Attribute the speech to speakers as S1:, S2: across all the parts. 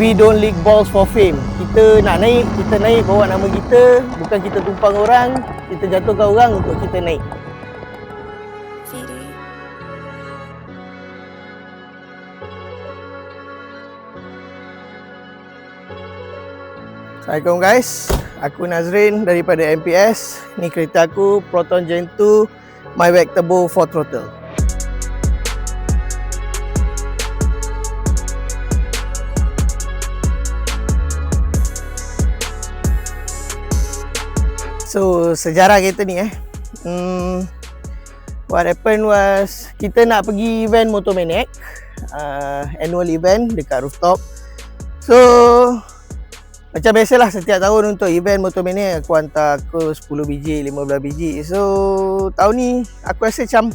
S1: we don't leak balls for fame. Kita nak naik, kita naik bawa nama kita, bukan kita tumpang orang, kita jatuhkan orang untuk kita naik. Assalamualaikum guys. Aku Nazrin daripada MPS. Ni kereta aku Proton Gen 2 My Turbo 4 Throttle. So sejarah kereta ni eh. Hmm, what happened was kita nak pergi event Motomaniac uh, annual event dekat rooftop. So macam biasalah setiap tahun untuk event Motomania aku hantar aku 10 biji, 15 biji. So tahun ni aku rasa macam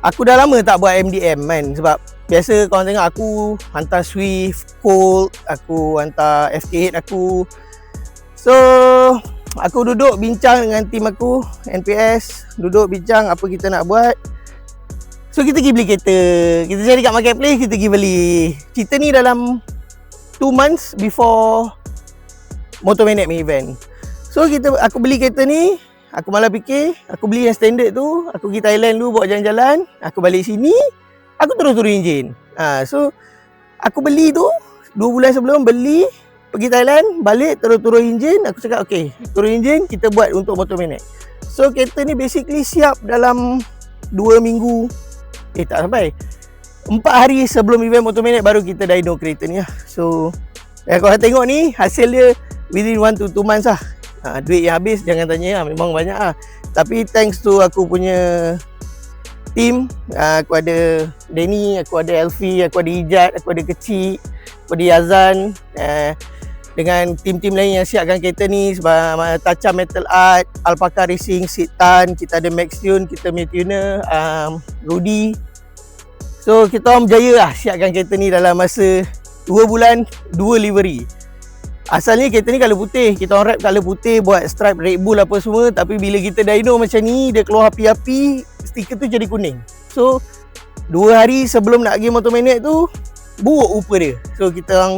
S1: aku dah lama tak buat MDM kan sebab biasa kau tengok aku hantar Swift, Colt, aku hantar FK8 aku. So aku duduk bincang dengan tim aku NPS, duduk bincang apa kita nak buat. So kita pergi beli kereta. Kita cari kat marketplace, kita pergi beli. Kita ni dalam 2 months before Motomaniac main event. So kita aku beli kereta ni, aku malah fikir aku beli yang standard tu, aku pergi Thailand dulu buat jalan-jalan, aku balik sini, aku terus turun enjin. Ha, so aku beli tu 2 bulan sebelum beli pergi Thailand, balik terus turun enjin, aku cakap okey, turun enjin kita buat untuk Motomaniac. So kereta ni basically siap dalam 2 minggu eh tak sampai Empat hari sebelum event Motomaniac baru kita dyno kereta ni lah. So, eh, kalau tengok ni hasil dia within 1 to 2 months lah. Ha, duit yang habis jangan tanya lah. Memang banyak lah. Tapi thanks to aku punya team. Ha, aku ada Denny, aku ada Elfie, aku ada Ijat, aku ada Kecil, aku ada Yazan. Dengan tim-tim lain yang siapkan kereta ni sebab Tacha Metal Art, Alpaca Racing, Sitan, kita ada Max Tune, kita punya tuner, um, Rudy, So kita orang berjaya lah siapkan kereta ni dalam masa 2 bulan 2 livery. Asalnya kereta ni colour putih Kita orang wrap colour putih buat stripe Red Bull apa semua Tapi bila kita dyno macam ni Dia keluar api-api Stiker tu jadi kuning. So 2 hari sebelum nak pergi Motomaniac tu Buruk rupa dia. So kita orang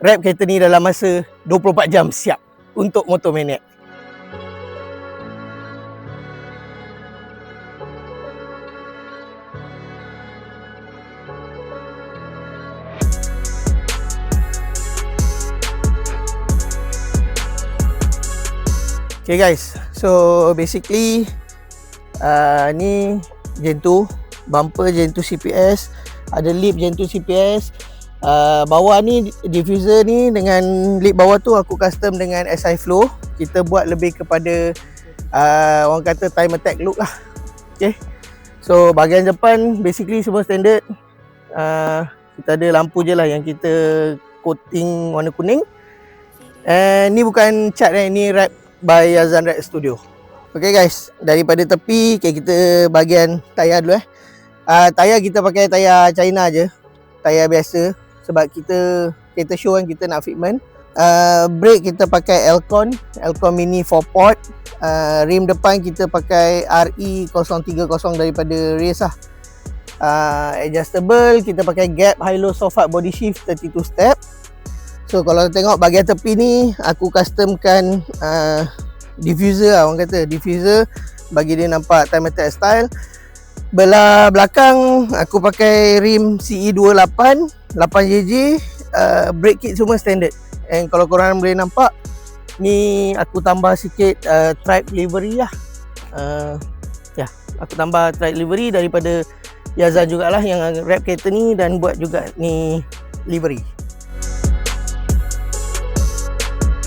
S1: wrap kereta ni dalam masa 24 jam siap Untuk Motomaniac Okay guys, so basically uh, ni Gen 2 Bumper Gen 2 CPS Ada lip Gen 2 CPS uh, Bawah ni diffuser ni dengan lip bawah tu aku custom dengan SI Flow. Kita buat lebih kepada uh, orang kata time attack look lah. Okay. So bahagian depan basically semua standard. Uh, Kita ada lampu je lah yang kita coating warna kuning. And ni bukan cat eh, ni wrap by Yazan Red Studio. Okay guys, daripada tepi okay, kita bahagian tayar dulu eh. Uh, tayar kita pakai tayar China je. Tayar biasa sebab kita kita show kan kita nak fitment. Uh, brake kita pakai Elcon, Elcon Mini 4 port. Uh, rim depan kita pakai RE030 daripada race lah. Uh, adjustable kita pakai Gap High Low Soft Body Shift 32 step. So kalau tengok bahagian tepi ni aku customkan uh, diffuser lah orang kata diffuser bagi dia nampak time attack style. Belah belakang aku pakai rim CE28 8JJ uh, brake kit semua standard. And kalau korang boleh nampak ni aku tambah sikit uh, stripe livery lah. Uh, ya, yeah, aku tambah stripe livery daripada Yazan jugalah yang wrap kereta ni dan buat juga ni livery.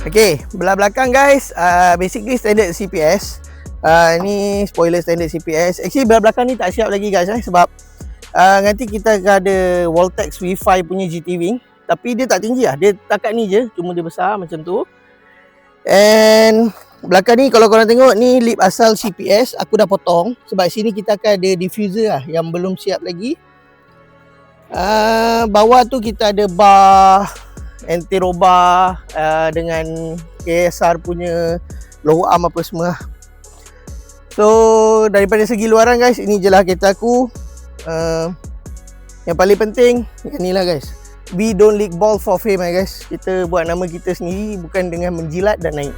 S1: Okay, belah belakang guys, uh, basically standard CPS. Uh, ni spoiler standard CPS. Actually belakang ni tak siap lagi guys eh, sebab uh, nanti kita ada Voltex V5 punya GT Wing. Tapi dia tak tinggi lah, dia takat ni je, cuma dia besar macam tu. And belakang ni kalau korang tengok ni lip asal CPS, aku dah potong. Sebab sini kita akan ada diffuser lah yang belum siap lagi. Uh, bawah tu kita ada bar anti roba uh, dengan KSR punya low arm apa semua so daripada segi luaran guys ini je lah kereta aku uh, yang paling penting yang ni lah guys we don't lick ball for fame eh guys. Kita buat nama kita sendiri bukan dengan menjilat dan naik.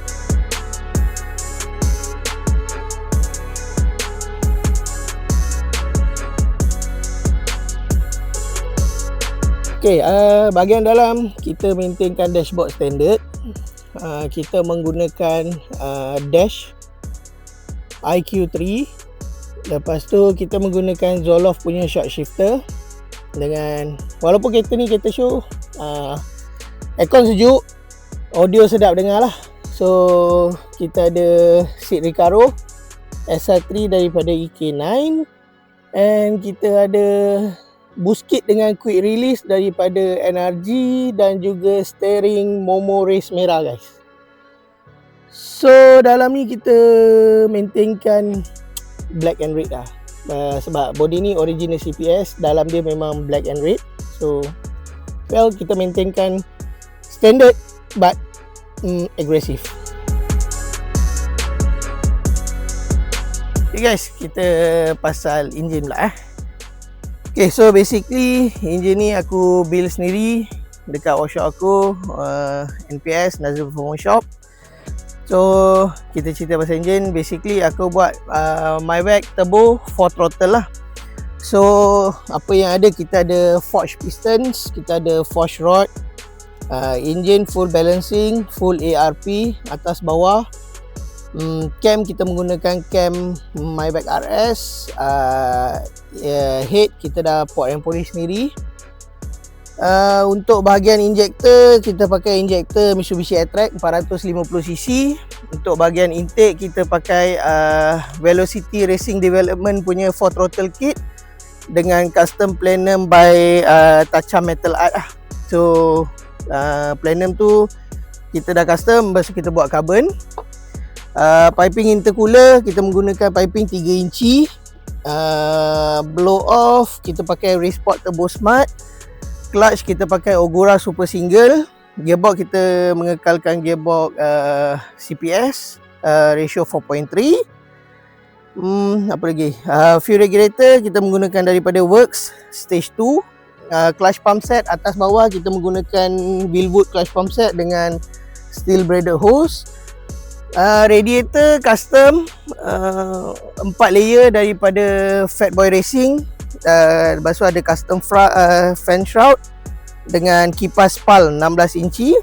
S1: Okay, uh, bahagian dalam kita maintainkan dashboard standard. Uh, kita menggunakan uh, dash IQ3 Lepas tu kita menggunakan Zoloft punya shock shifter dengan walaupun kereta ni kereta show uh, aircon sejuk audio sedap dengar lah so kita ada seat Recaro SR3 daripada EK9 and kita ada boost kit dengan quick release daripada NRG dan juga steering Momo Race merah guys so dalam ni kita maintainkan black and red lah. Uh, sebab body ni original CPS dalam dia memang black and red. So well kita maintainkan standard but mm, aggressive. Okay guys kita pasal engine pula eh. Okay so basically engine ni aku build sendiri dekat workshop aku uh, NPS Nazir Performance Shop So kita cerita pasal engine. Basically aku buat uh, My bag turbo 4 throttle lah. So apa yang ada kita ada forged pistons Kita ada forged rod uh, Engine full balancing Full ARP Atas bawah. Um, Cam kita menggunakan cam Maybach RS uh, yeah, Head kita dah port and polish sendiri Uh, untuk bahagian injector kita pakai injector Mitsubishi Airtrack 450cc untuk bahagian intake kita pakai uh, Velocity Racing Development punya 4 throttle kit dengan custom plenum by uh, Tacham Metal Art lah. so uh, plenum tu kita dah custom lepas kita buat carbon. Uh, piping intercooler kita menggunakan piping 3 inci. Uh, blow off kita pakai Raceport Turbo Smart clutch kita pakai Ogura Super Single. Gearbox kita mengekalkan gearbox uh, CPS uh, ratio 4.3 hmm, apa lagi? Uh, fuel regulator kita menggunakan daripada Works stage 2 uh, clutch pump set atas bawah kita menggunakan Billwood clutch pump set dengan steel braided hose. Uh, radiator custom uh, 4 layer daripada Fatboy Racing uh, lepas tu ada custom fra, uh, fan shroud dengan kipas PAL 16 inci.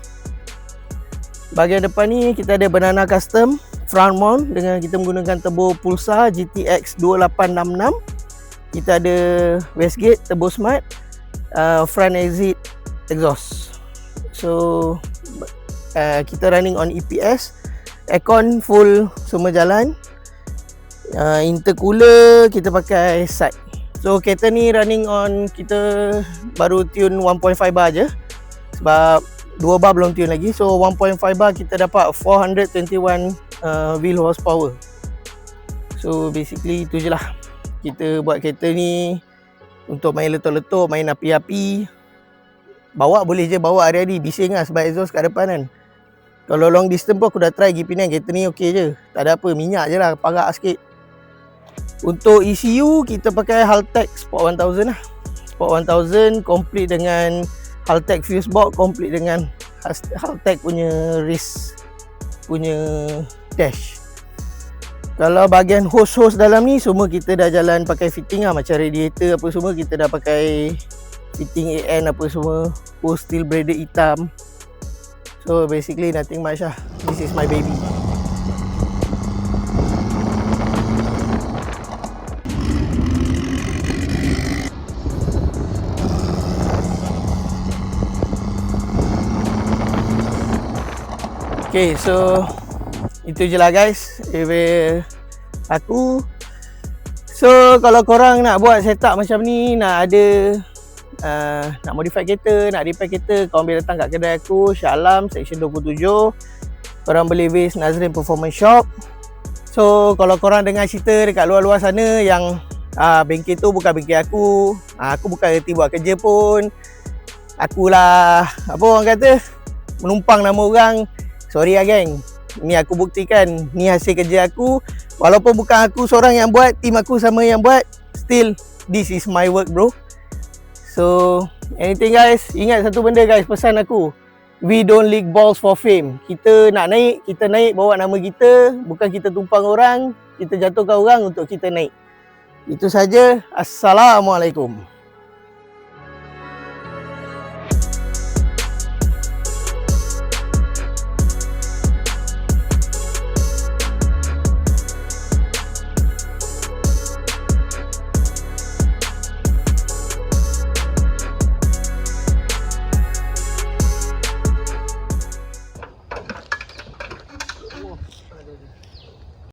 S1: Bahagian depan ni kita ada banana custom front mount dengan kita menggunakan turbo pulsar GTX 2866 kita ada westgate turbo smart uh, front exit exhaust. So uh, kita running on EPS aircon full semua jalan. Uh, intercooler kita pakai side So kereta ni running on kita baru tune 1.5 bar je. Sebab 2 bar belum tune lagi. So 1.5 bar kita dapat 421 uh, wheel horsepower. So basically itu je lah. Kita buat kereta ni Untuk main letup-letup, main api-api. Bawa boleh je bawa hari-hari. Bising lah sebab exhaust kat depan kan. Kalau long distance pun aku dah try pergi Penang Kereta ni okey je. Tak ada apa, minyak je lah, parak sikit untuk ECU kita pakai Haltech Sport 1000 lah. Sport 1000 complete dengan Haltech fuse box, complete dengan Haltech punya wrist punya dash. Kalau bahagian hose-hose dalam ni semua kita dah jalan pakai fitting lah macam radiator apa semua kita dah pakai fitting AN apa semua hose steel braided hitam. So basically nothing much lah. This is my baby. Okay, so itu je lah guys. Review aku So, kalau korang nak buat setup macam ni Nak ada uh, Nak modify kereta, nak repair kereta Korang boleh datang kat kedai aku Shah Alam, Section 27 Korang boleh base Nazrin Performance Shop. So, kalau korang dengar cerita dekat luar-luar sana Yang uh, bengkel tu bukan bengkel aku uh, Aku bukan reti buat kerja pun Akulah, apa orang kata Menumpang nama orang Sorry lah geng Ni aku buktikan Ni hasil kerja aku Walaupun bukan aku seorang yang buat Team aku sama yang buat Still This is my work bro So, anything guys, ingat satu benda guys, pesan aku. We don't leak balls for fame. Kita nak naik, kita naik bawa nama kita, bukan kita tumpang orang, kita jatuhkan orang untuk kita naik. Itu saja. Assalamualaikum.